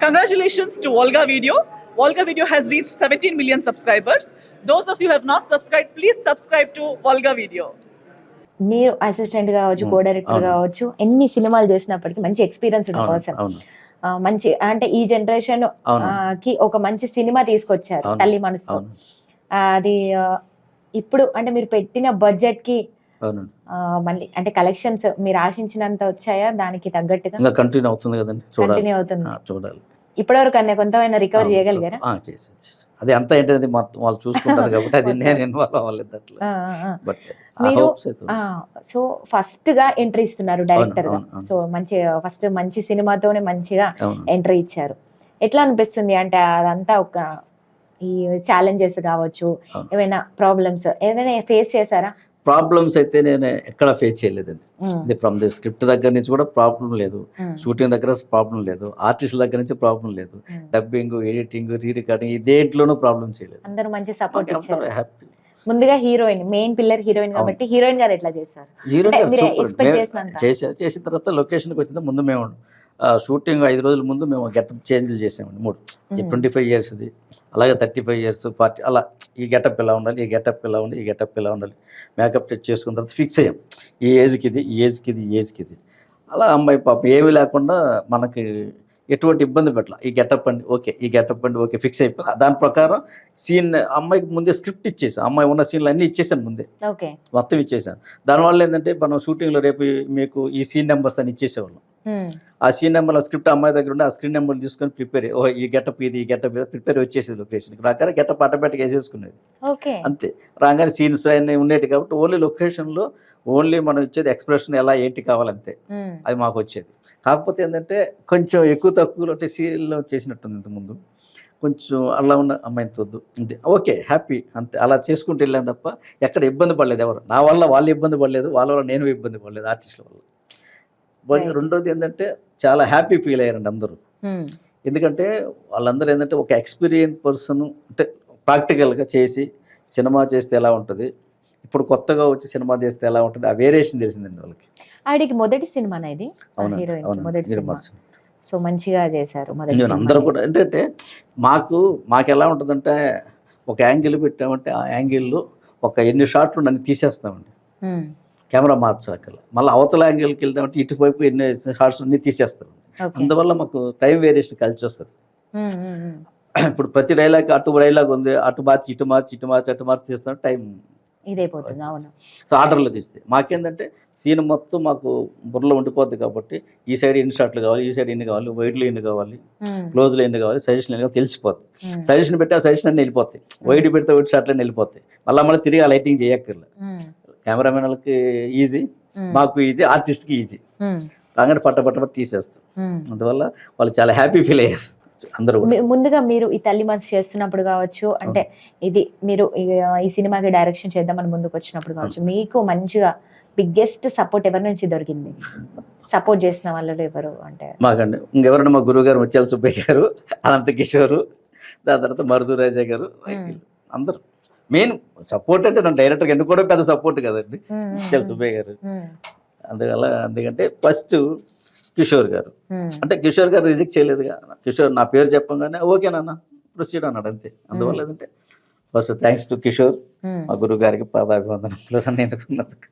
Congratulations to Volga Video. Volga Video has reached 17 million subscribers. Those of you who have not subscribed, please subscribe to Volga Video. మీరు assistant కావచ్చు co director అవును. కావచ్చు ఎన్ని సినిమాలు చేసినప్పటికీ మంచి experience ఉన్న పర్సన్ మంచి అంటే ఈ జనరేషన్. కి ఒక మంచి సినిమా తీసుకొచ్చారు. తల్లి ఆ, అది ఇప్పుడు అంటే మీరు పెట్టిన బడ్జెట్కి మళ్ళీ అంటే కలెక్షన్స్ మీరు ఆశించినంత వచ్చాయా దానికి తగ్గట్టుగా ఇంకా కంటిన్యూ అవుతుంది కదండి కంటిన్యూ అవుతుంది చూడాలి ఇప్పటివరకు అన్న కొంతమైన రికవర్ చేయగలిగారా. అది అంతా ఏంటంటే మొత్తం వాళ్ళు చూసుకుంటారు కాబట్టి అది నేను ఇన్వాల్వ్ అవ్వలేదు అట్లా. బట్ మీరు సో ఫస్ట్గా ఎంట్రీ ఇస్తున్నారు డైరెక్టర్గా. సో మంచి ఫస్ట్ మంచి సినిమాతోనే మంచిగా ఎంట్రీ ఇచ్చారు ఎట్లా అనిపిస్తుంది అంటే అదంతా ఒక ఈ ఛాలెంజెస్ కావచ్చు. ఏమైనా ప్రాబ్లమ్స్ ఏదైనా ఫేస్ చేశారా ప్రాబ్లమ్స్ అయితే నేను ఎక్కడ ఫేస్ చేయలేదండి. ఇది ఫ్రమ్ ది స్క్రిప్ట్ దగ్గర నుంచి కూడా ప్రాబ్లం లేదు. షూటింగ్ దగ్గర ప్రాబ్లం లేదు. ఆర్టిస్టుల దగ్గర నుంచి ప్రాబ్లం లేదు. డబ్బింగ్ ఎడిటింగ్ రీ రికార్డింగ్ దేంట్లోనూ ప్రాబ్లం చేయలేదు. అందరూ మంచి సపోర్ట్ హ్యాపీ ముందుగా హీరోయిన్ మెయిన్ పిల్లర్ హీరోయిన్. కాబట్టి హీరోయిన్ గారు ఎట్లా చేశారు? హీరో అంటే గారు మీరు సూపర్ expect మేము చేసినంత? చేసా చేసిన తర్వాత లొకేషన్కి వచ్చిన ముందు మేము షూటింగ్ ఐదు రోజుల ముందు మేము గెటప్ చేంజ్లు చేసామండి మూడు. మ్మ్. ట్వంటీ ఫైవ్ ఇయర్స్ది. అలాగే థర్టీ ఫైవ్ ఇయర్స్ ఫార్టీ అలా ఈ గెటప్ ఇలా ఉండాలి ఈ గెటప్ ఇలా ఉండాలి ఈ గెటప్ ఇలా ఉండాలి మేకప్ టచ్ చేసుకున్న తర్వాత ఫిక్స్ అయ్యాం. ఈ ఏజ్కి ఇది ఈ ఏజ్కి ఇది ఈ ఏజ్కి ఇది అలా అమ్మాయి పాప ఏమీ లేకుండా మనకి ఎటువంటి ఇబ్బంది పెట్టాల. ఈ గెటప్ అండి ఓకే ఈ గెటప్ అండి ఓకే ఫిక్స్ అయిపోయింది దాని ప్రకారం సీన్ అమ్మాయికి ముందే స్క్రిప్ట్ ఇచ్చేసాం. అమ్మాయి ఉన్న సీన్లు అన్నీ ఇచ్చేసాను ముందే. ఓకే. మొత్తం ఇచ్చేసాను. దానివల్ల ఏంటంటే మనం షూటింగ్లో రేపు మీకు ఈ సీన్ నెంబర్స్ అని ఇచ్చేసేవాళ్ళం. ఆ సీన్ నెంబర్ స్క్రిప్ట్ అమ్మాయి దగ్గర ఉండి ఆ స్క్రీన్ నెంబర్ తీసుకొని ప్రిపేర్ ఓ ఈ గెటప్ ఇది ఈ గెటప్ ఇది ప్రిపేర్ వచ్చేసేది లొకేషన్కి రాగానే గెటప్ ఆటోమేటిక్ వేసేసుకునేది. ఓకే. అంతే. రాగానే సీన్స్ అన్నీ ఉండేవి కాబట్టి ఓన్లీ లొకేషన్లో ఓన్లీ మనం ఇచ్చేది ఎక్స్ప్రెషన్ ఎలా ఏంటి కావాలంతే. అది మాకు వచ్చేది. కాకపోతే ఏంటంటే కొంచెం ఎక్కువ తక్కువలో అంటే సీరియల్లో చేసినట్టుంది ఇంతకుముందు కొంచెం అలా ఉన్న అమ్మాయిని తొద్దు అంతే. ఓకే హ్యాపీ అంతే. అలా చేసుకుంటూ వెళ్ళాను తప్ప ఎక్కడ ఇబ్బంది పడలేదు ఎవరు. నా వల్ల వాళ్ళు ఇబ్బంది పడలేదు వాళ్ళ వల్ల నేను ఇబ్బంది పడలేదు ఆర్టిస్టుల వల్ల. రెండోది ఏంటంటే చాలా హ్యాపీ ఫీల్ అయ్యారండి అందరూ. ఎందుకంటే వాళ్ళందరూ ఏంటంటే ఒక ఎక్స్పీరియన్స్ పర్సన్ అంటే ప్రాక్టికల్గా చేసి సినిమా చేస్తే ఎలా ఉంటుంది ఇప్పుడు కొత్తగా వచ్చి సినిమా చేస్తే ఎలా ఉంటుంది ఆ వేరియేషన్ తెలిసిందండి వాళ్ళకి. ఆడికి మొదటి సినిమానా ఇది? సినిమా. సో మంచిగా చేశారు నేను అందరూ కూడా ఏంటంటే మాకు మాకు ఎలా ఉంటుందంటే ఒక యాంగిల్ పెట్టామంటే ఆ యాంగిల్లో ఒక ఎన్ని షాట్లు నన్ను తీసేస్తామండి. కెమెరా మార్చక్కల మళ్ళీ అవతల యాంగిల్కి వెళ్తామంటే ఇటువైపు ఎన్ని షార్ట్స్ అన్ని తీసేస్తాం ఓకే. అందువల్ల మాకు టైం వేరియేషన్ కలిసి వస్తుంది. ఇప్పుడు ప్రతి డైలాగ్ అటు డైలాగ్ ఉంది అటు మార్చి ఇటు మార్చి ఇటు మార్చి అటు మార్చి తీస్తాం టైం ఇదైపోతుంది అవును. సో ఆర్డర్లో తీస్తే. మాకేంటంటే సీన్ మొత్తం మాకు బుర్రలో ఉండిపోద్ది కాబట్టి ఈ సైడ్ ఎన్ని షాట్లు కావాలి ఈ సైడ్ ఎన్ని కావాలి వైడ్లో ఎన్ని కావాలి క్లోజ్లో ఎన్ని కావాలి సజెషన్ ఎన్ని కావాలి తెలిసిపోద్ది. ఉమ్, సజెషన్ పెట్టి ఆ సజెషన్ అన్ని వెళ్ళిపోతాయి. వైడ్ పెడితే వైడ్ షాట్లు అన్ని వెళ్ళిపోతాయి. మళ్ళీ మళ్ళీ తిరిగి ఆ లైటింగ్ చేయక్కర్లేదు. ఉమ్, కెమెరామెన్లకి ఈజీ మాకు ఈజీ ఆర్టిస్ట్కి ఈజీ. రాగానే పట్ట పట్ట పట్ట తీసేస్తాం. అందువల్ల వాళ్ళు చాలా హ్యాపీ ఫీల్ అయ్యారు అందరూ ముందుగా మీరు ఈ తల్లి మనసు చేస్తున్నప్పుడు కావచ్చు అంటే ఇది మీరు ఈ- సినిమాకి డైరెక్షన్ చేద్దామని ముందుకు వచ్చినప్పుడు కావచ్చు మీకు మంచిగా బిగ్గెస్ట్ సపోర్ట్ ఎవరి నుంచి దొరికింది? సపోర్ట్ చేసిన వాళ్ళు ఎవరు అంటే? మాకండి ఇంకెవరైనా మా గురువు గారు ముత్యాల సుబ్బయ్య గారు అనంత కిషోరు దాని తర్వాత మరుదు రాజా గారు. అందరూ. మెయిన్ సపోర్ట్ అంటే నన్ను డైరెక్టర్గా ఎన్నుకోవడం పెద్ద సపోర్ట్ కదండి. ముత్యాల సుబ్బయ్య గారు. అందువల్ల ఎందుకంటే ఫస్ట్ కిషోర్ గారు. అంటే కిషోర్ గారు రిజెక్ట్ చేయలేదుగా కిషోర్ నా పేరు చెప్పంగానే ఓకే నాన్న ప్రొసీడ్ అన్నాడు అంతే. అందువల్ల ఏంటంటే ఫస్ట్ థ్యాంక్స్ టు కిషోర్. మా గురువు గారికి పాదాభివందనములు. ఎన్నుకున్నందుకు